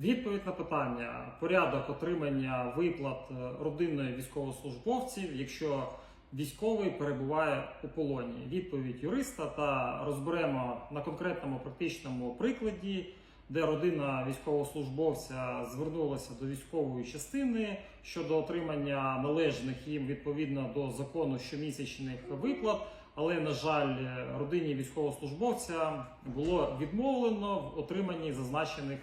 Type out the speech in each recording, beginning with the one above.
Відповідь на питання: порядок отримання виплат е, родиною військовослужбовців, якщо військовий перебуває у полоні. Відповідь юриста та розберемо на конкретному практичному прикладі, де родина військовослужбовця звернулася до військової частини щодо отримання належних їм відповідно до закону щомісячних виплат. Але на жаль, родині військовослужбовця було відмовлено в отриманні зазначених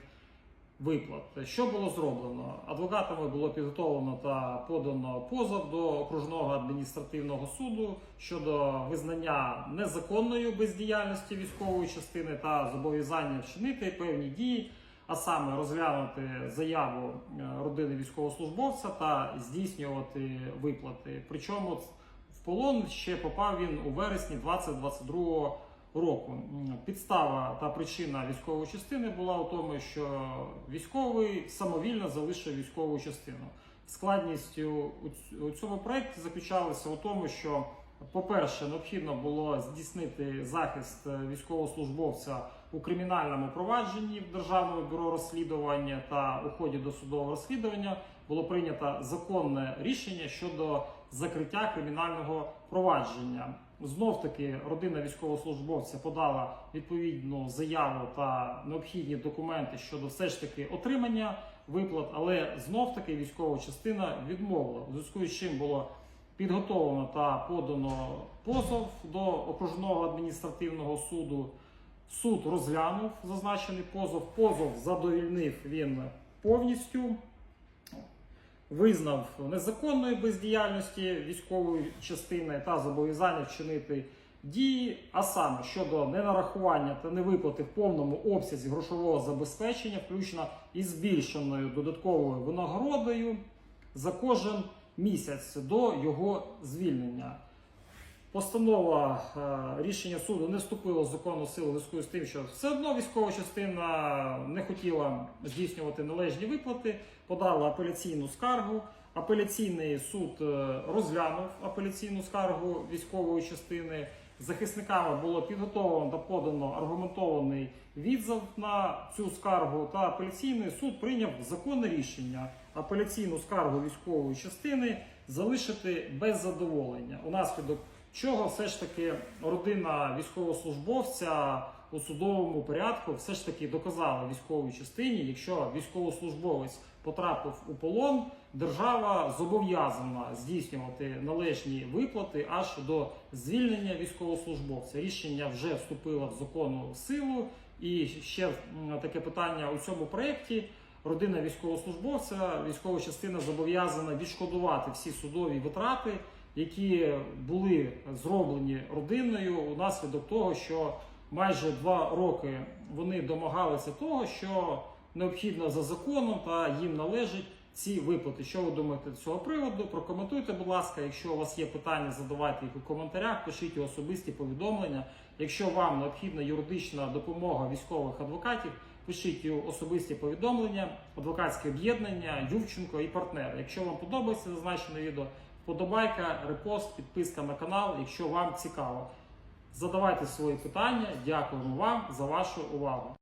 виплат. Що було зроблено? Адвокатами було підготовлено та подано позов до окружного адміністративного суду щодо визнання незаконної бездіяльності військової частини та зобов'язання вчинити певні дії, а саме розглянути заяву е, родини військовослужбовця та здійснювати виплати. Причому в полон ще попав він у вересні 2022 року. Підстава та причина військової частини була у тому, що військовий самовільно залишив військову частину. Складністю у ць- цьому проєкті заключалася у тому, що, по-перше, необхідно було здійснити захист е, військовослужбовця у кримінальному провадженні в Державному бюро розслідування та у ході досудового розслідування було прийнято законне рішення щодо закриття кримінального провадження. Знов таки родина військовослужбовця подала відповідну заяву та необхідні документи щодо все ж таки отримання виплат, але знов таки військова частина відмовила. У зв'язку з чим було підготовлено та подано позов до окружного адміністративного суду. Суд розглянув зазначений позов. Позов задовільнив він повністю визнав незаконної бездіяльності військової частини та зобов'язання вчинити дії, а саме щодо ненарахування та невиплати в повному обсязі грошового забезпечення, включно із збільшеною додатковою винагородою за кожен місяць до його звільнення. Постанова е, рішення суду не вступила в законну силу зв'язку з тим, що все одно військова частина не хотіла здійснювати належні виплати, подала апеляційну скаргу. Апеляційний суд е, розглянув апеляційну скаргу військової частини. Захисниками було підготовлено та подано аргументований відзив на цю скаргу. Та апеляційний суд прийняв законне рішення апеляційну скаргу військової частини залишити без задоволення. Унаслідок чого все ж таки родина військовослужбовця у судовому порядку все ж таки доказала військовій частині, якщо військовослужбовець потрапив у полон, держава зобов'язана здійснювати належні виплати аж до звільнення військовослужбовця. Рішення вже вступило в законну силу. І ще таке питання у цьому проєкті. Родина військовослужбовця, військова частина зобов'язана відшкодувати всі судові витрати, які були зроблені родиною унаслідок того, що майже два роки вони домагалися того, що необхідно за законом та їм належать ці виплати. Що ви думаєте з цього приводу? Прокоментуйте, будь ласка. Якщо у вас є питання, задавайте їх у коментарях, пишіть особисті повідомлення. Якщо вам необхідна юридична допомога військових адвокатів, пишіть особисті повідомлення, адвокатське об'єднання, Ювченко і партнери. Якщо вам подобається зазначене відео, вподобайка, репост, підписка на канал, якщо вам цікаво. Задавайте свої питання. Дякуємо вам за вашу увагу.